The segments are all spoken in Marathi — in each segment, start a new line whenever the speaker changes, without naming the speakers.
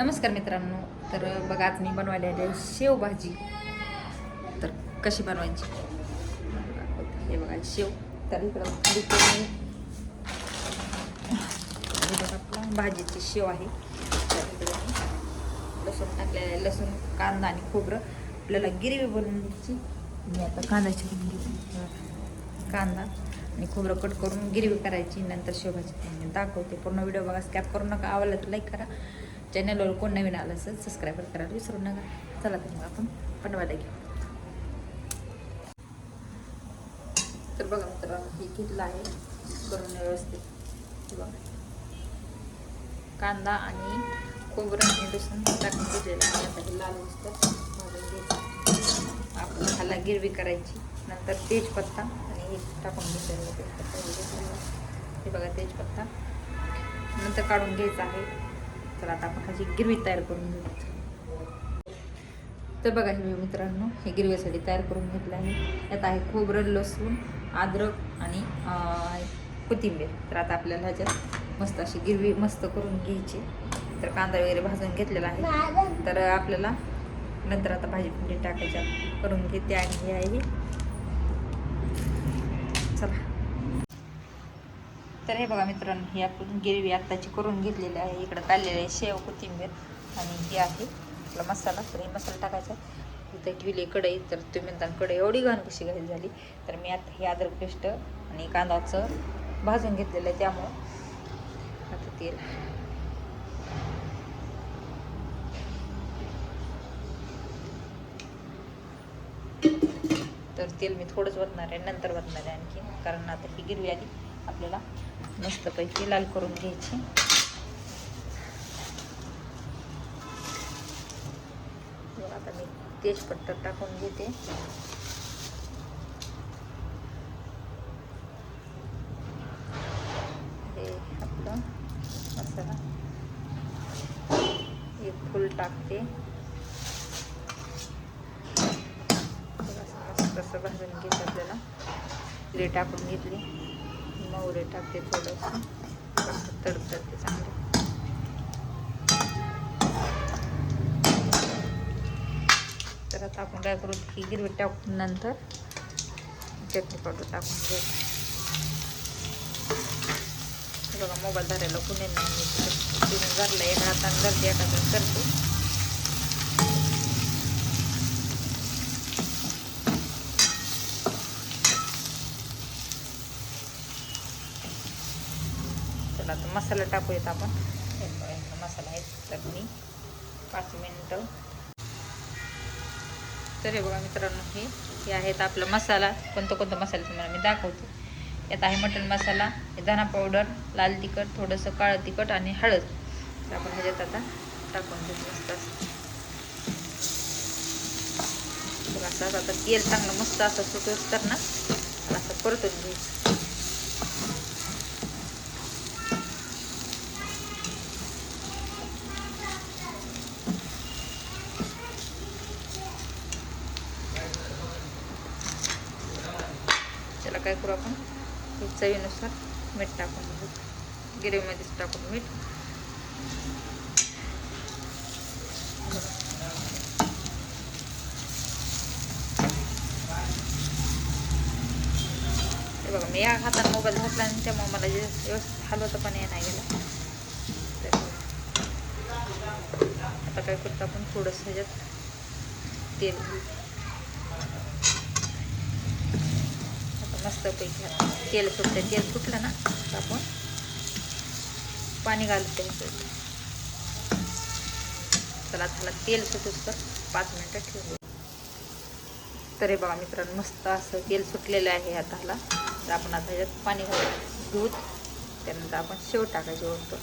नमस्कार मित्रांनो. तर बघा आज मी बनवायला आले शेवभाजी. तर कशी बनवायची? हे बघा शेव. तर इकडं हे बघा आपला भाजीची शेव आहे. तर इकडे लसूण टाकलेलं आहे. लसूण कांदा आणि खोबरं. आपल्याला गिरवी बनवून घ्यायची मी आता कांदा चिरून घेते कांदा आणि खोबरं कट करून गिरवी करायची. नंतर शेवभाजी. दाखवते. पूर्ण व्हिडिओ बघा स्कॅप करू नका. आवडला तर लाईक करा. चॅनलवर कोण नवीन आलं असेल सबस्क्राईब करायला विसरू नका. चला तर मग आपण बनवायला घेऊ. तर बघा मित्र हे घेतलं आहे? करून व्यवस्थित. बघा. कांदा आणि खोबरं आणि लसूण टाकून घेतलेलं आणि आता हे लाल मस्त भाजून घ्यायचं आपण ह्याला गिरवी करायची. नंतर तेजपत्ता आणि हे टाकून घेतलेलं तेजपत्ता हे हे बघा तेजपत्ता. नंतर काढून घ्यायचं आहे. तर आता आपण ह्याची गिरवी तयार करून घेऊ. तर बघा हे मित्रांनो हे गिरवीसाठी तयार करून घेतलं आहे. यात आहे खोबरं लसूण अद्रक आणि कोथिंबीर. तर आता आपल्याला ह्याच्यात मस्त अशी गिरवी मस्त करून घ्यायची. तर कांदा वगैरे भाजून घेतलेला आहे. तर आपल्याला नंतर आता भाजी टाकायच्या करून घेते आणि हे आहे. चला. तर हे बघा मित्रांनो ही आपण गिरवी आत्ताची करून घेतलेली आहे. इकडं काढलेली आहे शेव कोथिंबीर आणि ही आहे आपला मसाला. तर हे मसाला टाकायचा इथं ठेवली कढई तर तुम्ही म्हणता कढई एवढी घाण कशी घाई झाली? तर मी आता हे अद्रक पेस्ट आणि कांदाचं भाजून घेतलेलं आहे त्यामुळं. आता तेल. तर तेल मी थोडंच वतणार आहे नंतर वतणार आहे आणखी. कारण आता ही गिरवी आली आपल्याला मस्तपैकी लाल करून घ्यायची. आता मी तेजपत्ता टाकून घेते. हे आपलं मसाला. एक फुल टाकते. बघा मस्त असं भाजून घेत आपल्याला. टाकून घेतली. मोहरे टाकते थोडंसं. मस्त तडतडते चांगले. तर आता आपण काय करू ही हिरवी टाकून नंतर चटणी पावडर टाकून घेऊ. बघा मोबाईल धरायला कुणी नाही तिने धरला एका हाताने धरते एका हाताने करते चला आता मसाला टाकूयात आपण. हे मसाला आहे तर मी पाच मिनटं. तर हे बघा मित्रांनो हे हे आहेत आपला मसाला. कोणतं कोणतं मसाला तुम्हाला मी दाखवते. यात आहे मटण मसाला धना पावडर लाल तिखट थोडंसं काळं तिखट आणि हळद. तर आपण ह्याच्यात आता टाकून घेऊ मस्त असं. असं आता तेल चांगलं मस्त असं सुटत तर ना असं परतून घ्यायचं त्याला काय करू आपण. चवीनुसार मीठ टाकून घेऊ. टाकून मीठ. हे बघा मी या हाताने मोबाईल घातला आणि त्यामुळे मला जे व्यवस्थित हलवता पण ये नाही गेला. तर आता काय करतो आपण थोडंसं ह्याच्यात तेल घेऊ आता मस्तपैकी तेल सुटतं तेल सुटलं ना तर आपण पाणी घालू त्याच्यात चला त्याला तेल सुटूच तर पाच मिनटं ठेवू. तर हे बघा मित्रांनो मस्त असं तेल सुटलेलं आहे हाताला. तर आपण आता ह्याच्यात पाणी घालू दूध त्यानंतर आपण शेव टाकायचे वरतो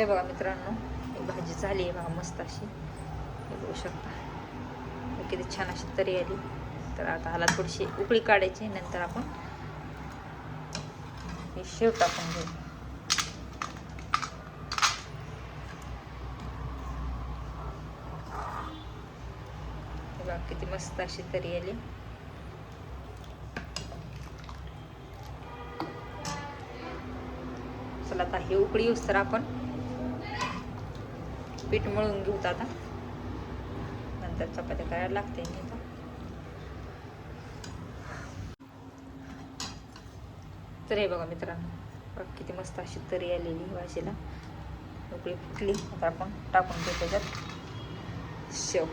आहे बघा मित्रांनो. ही भाजी झाली आहे बघा मस्त अशी. हे बघू शकता. किती छान अशी तरी आली. तर आता ह्याला थोडीशी उकळी काढायची नंतर आपण हे शेव टाकून घेऊ. किती मस्त अशी तरी आली. चला आता हे उकळी तर आपण पीठ मळून घेऊ आता. नंतर चपात्या करायला लागते मी आता तर हे बघा मित्रांनो बघ किती मस्त अशी तरी आलेली भाजीला उकळी फुटली. आता आपण टाकून घेऊ त्याच्यात. शेव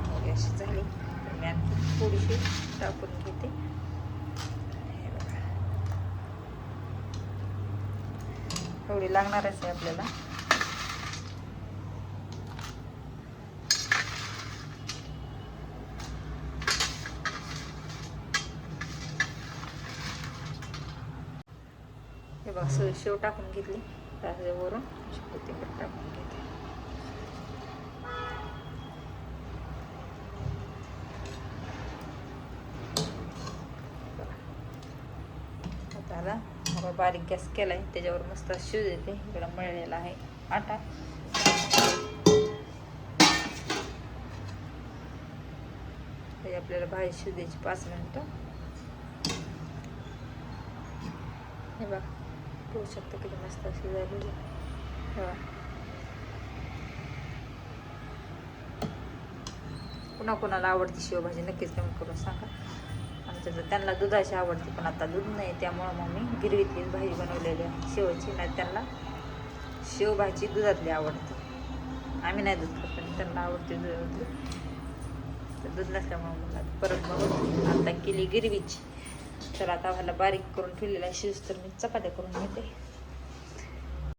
मोहरी अशी झाली तर मी आणखी थोडीशी टाकून घेते. हे एवढी लागणारच आहे आपल्याला. हे बघा शेव टाकून घेतली. त्याच्यावरून अशी कोथिंबीर टाकून घेते आता बारीक गॅस केला आहे त्याच्यावर मस्त शिव देते इकडं मळलेला आहे आटा. ते आपल्याला भाजी शिव द्यायची पाच मिनटं. हे बघ. बघू शकता किती मस्त अशी झालेली हे बघा. कोणाला आवडते शेवभाजी नक्कीच कमेंट करून सांगा. आमच्या तर त्यांना दुधाशी आवडते पण आता दूध नाही. त्यामुळं मग मी गिरवीतलीच भाजी बनवलेली आहे शेवची नाही त्यांना शेवभाजी दुधातली आवडते. आम्ही नाही दूध खात पण त्यांना आवडते दुधातली. तर दूध नसल्यामुळं मग आता परत मग आता केली गिरवीची. तर आता मला बारीक करून ठेवलेला शिज तर मी चपात्या करून घेते.